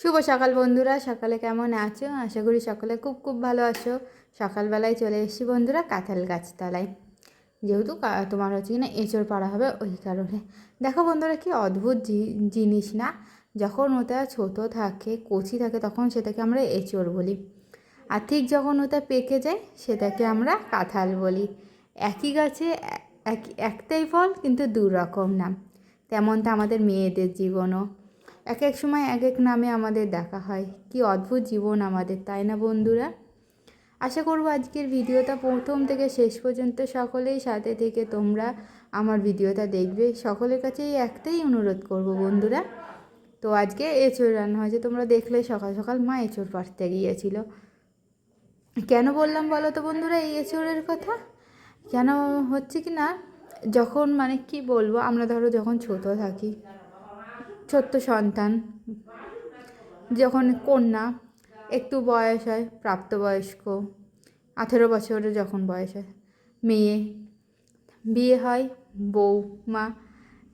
শুভ সকাল বন্ধুরা, সকালে কেমন আছো? আশা করি সকলে খুব খুব ভালো আছো। সকালবেলায় চলে এসেছি বন্ধুরা কাঁঠাল গাছতলায়। যেহেতু তোমার হচ্ছে কিনা এঁচড় পাড়া হবে ওই কারণে। দেখো বন্ধুরা কি অদ্ভুত জিনিস না? যখন ওটা ছোট থাকে, কচি থাকে, তখন সেটাকে আমরা এঁচড় বলি। আর ঠিক যখন ওটা পেকে যায়, সেটাকে আমরা কাঁঠাল বলি। একই গাছে এক, একটাই ফল, কিন্তু দু রকম নাম তেমনটা আমাদের মেয়েদের জীবনও। এক এক সময় এক এক নামে আমাদের দেখা হয়। কি অদ্ভুত জীবন আমাদের, তাই না বন্ধুরা? আশা করব আজকের ভিডিওটা প্রথম থেকে শেষ পর্যন্ত সকলেই সাথে থেকে তোমরা আমার ভিডিওটা দেখবে। সকলের কাছেই একটাই অনুরোধ করব বন্ধুরা। তো আজকে এঁচড় রান্না হয়েছে, তোমরা দেখলে সকাল সকাল মা এঁচড় পাড়তে গিয়েছিল। কেন বললাম বলো তো বন্ধুরা এই এঁচড়ের কথা? কেন হচ্ছে কি না, যখন মানে কি বলব, আমরা ধরো যখন ছোট থাকি ছোট্ট সন্তান, যখন কন্যা, একটু বয়স হয়, প্রাপ্তবয়স্ক, আঠেরো বছরের যখন বয়স হয়, মেয়ে, বিয়ে হয় বউ মা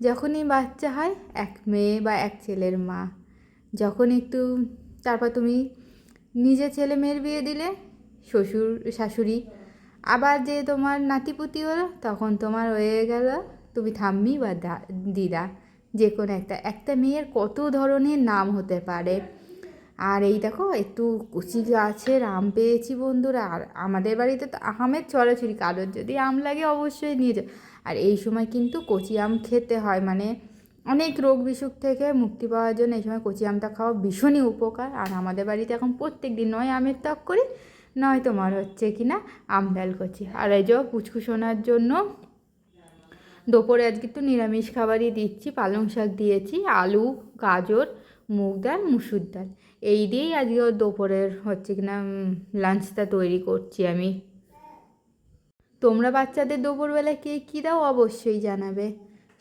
যখনই বাচ্চা হয়, এক মেয়ে বা এক ছেলের মা। যখন একটু, তারপর তুমি নিজে ছেলে মেয়ের বিয়ে দিলে, শ্বশুর, শাশুড়ি, আবার যে তোমার নাতিপুতি হলো, তখন তোমার হয়ে গেল, তুমি থাম্মি বা দিদা। যে কোনো একটা একটা মেয়ের কত ধরনের নাম হতে পারে। আর এই দেখো, একটু কুচি গাছের আম পেয়েছি বন্ধুরা। আর আমাদের বাড়িতে তো আমের ছড়াছড়ি, কারোর যদি আম লাগে অবশ্যই নিয়ে যাও। আর এই সময় কিন্তু কচি আম খেতে হয় মানে অনেক রোগ বিসুখ থেকে মুক্তি পাওয়ার জন্য এই সময় কচি আমটা খাওয়া ভীষণই উপকার। আর আমাদের বাড়িতে এখন প্রত্যেক দিন নয় আমের টক করি নয় তোমার হচ্ছে কি না আম ডাল করছি আর এই যে পুচকু শোনার জন্য দুপুরে আজকে তো নিরামিষ খাবারই দিচ্ছি। পালং শাক দিয়েছি, আলু, গাজর, মুগ ডাল, মুসুর ডাল। এই দিয়েই আজকে দুপুরের হচ্ছে কিনা লাঞ্চটা তৈরি করছি আমি। তোমরা বাচ্চাদের দুপুরবেলা কে কী দাও অবশ্যই জানাবে।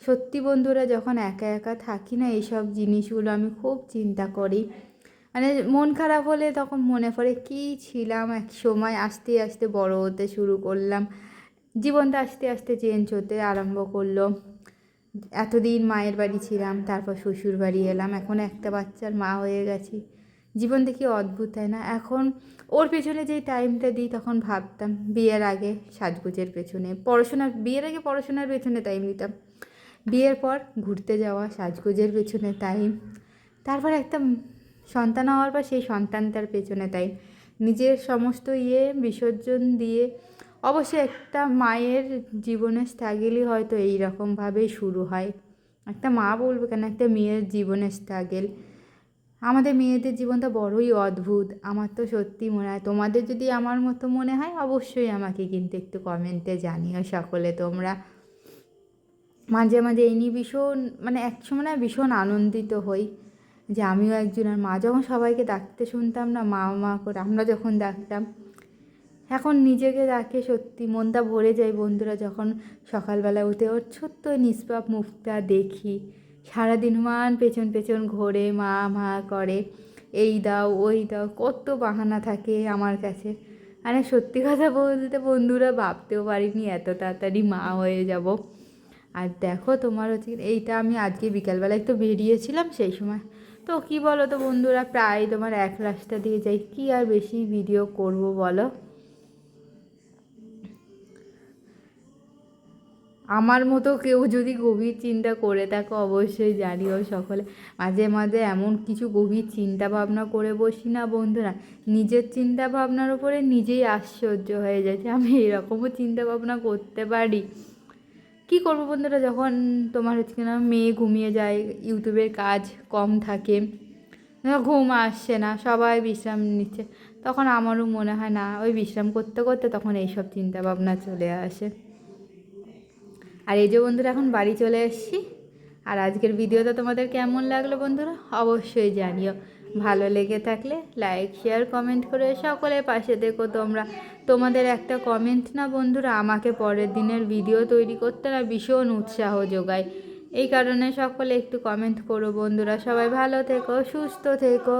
সত্যি বন্ধুরা, যখন একা একা থাকি না, এইসব জিনিসগুলো আমি খুব চিন্তা করি। মানে মন খারাপ হলে তখন মনে পড়ে, কী ছিলাম এক সময়, আস্তে আস্তে বড় হতে শুরু করলাম। জীবনটা আস্তে আস্তে চেঞ্জ হতে আরম্ভ করল। এতদিন মায়ের বাড়ি ছিলাম, তারপর শ্বশুর বাড়ি এলাম, এখন একটা বাচ্চার মা হয়ে গেছি। জীবন দেখি অদ্ভুত, তাই না? এখন ওর পেছনে যেই টাইমটা দিই, তখন ভাবতাম বিয়ের আগে সাজগোজের পেছনে। পড়াশোনার, বিয়ের আগে পড়াশোনার পেছনে টাইম দিতাম বিয়ের পর ঘুরতে যাওয়া, সাজগোজের পেছনে টাইম তারপর একটা সন্তান হওয়ার পর সেই সন্তানটার পেছনে টাইম নিজের সমস্ত ইয়ে বিসর্জন দিয়ে অবশ্যই একটা মায়ের জীবনের স্ট্রাগেলই হয়তো এই রকমভাবেই শুরু হয়। একটা মা বলব কেন? একটা মেয়ের জীবনের স্ট্রাগেল আমাদের মেয়েদের জীবনটা বড়ই অদ্ভুত। আমার তো সত্যি মনে হয়, তোমাদের যদি আমার মতো মনে হয়, অবশ্যই আমাকে কিন্তু একটু কমেন্টে জানিও সকলে তোমরা। মাঝে মাঝে এই নিয়ে ভীষণ মানে এক সময় না ভীষণ আনন্দিত হই যে আমিও একজন আর মা। যখন সবাইকে ডাকতে শুনতাম না, মা মা করে আমরা যখন ডাকতাম এখন নিজেকে ডাকে সত্যি। মনটা ভরে যায় বন্ধুরা যখন সকালবেলা উঠে ওর ছোট্ট নিষ্পাপ মুখটা দেখি। সারাদিন মান পেছন পেছন ঘোরে, মা মা করে। এই দাও, ওই দাও, কত বাহানা থাকে আমার কাছে। মানে সত্যি কথা বলতে বন্ধুরা ভাবতেও পারিনি এত তাড়াতাড়ি মা হয়ে যাব। আর দেখো তোমার হচ্ছে এইটা আমি আজকে বিকালবেলা একটু বেরিয়েছিলাম সেই সময়। তো কি বলো তো বন্ধুরা, প্রায় তোমার এক রাস্তা দিয়ে যাই। কি আর বেশি ভিডিও করব বলো? আমার মতো কেউ যদি গভীর চিন্তা করে থাকো, অবশ্যই জানিও সকলে। মাঝে মাঝে এমন কিছু গভীর চিন্তা ভাবনা করে বসি না বন্ধুরা। নিজের চিন্তা ভাবনার উপরে নিজেই আশ্চর্য হয়ে যাচ্ছে। আমি এরকমও চিন্তা ভাবনা করতে পারি। কি করব বন্ধুরা, যখন তোমার হচ্ছে কিনা মেয়ে ঘুমিয়ে যায়, ইউটিউবের কাজ কম থাকে ঘুম আসছে না, সবাই বিশ্রাম নিচ্ছে, তখন আমারও মনে হয়, না, ওই বিশ্রাম করতে করতে তখন এইসব চিন্তা ভাবনা চলে আসে। আর এই যে বন্ধুরা, এখন বাড়ি চলে এসেছি। আর আজকের ভিডিওটা তোমাদের কেমন লাগল বন্ধুরা, অবশ্যই জানিও। ভালো লেগে থাকলে লাইক শেয়ার কমেন্ট করে সকলের পাশে দেখো তোমরা। তোমাদের একটা কমেন্ট না বন্ধুরা, আমাকে পরের দিনের ভিডিও তৈরি করতে না ভীষণ উৎসাহ যোগায়। এই কারণে সকলে একটু কমেন্ট করো বন্ধুরা। সবাই ভালো থেকো, সুস্থ থেকো।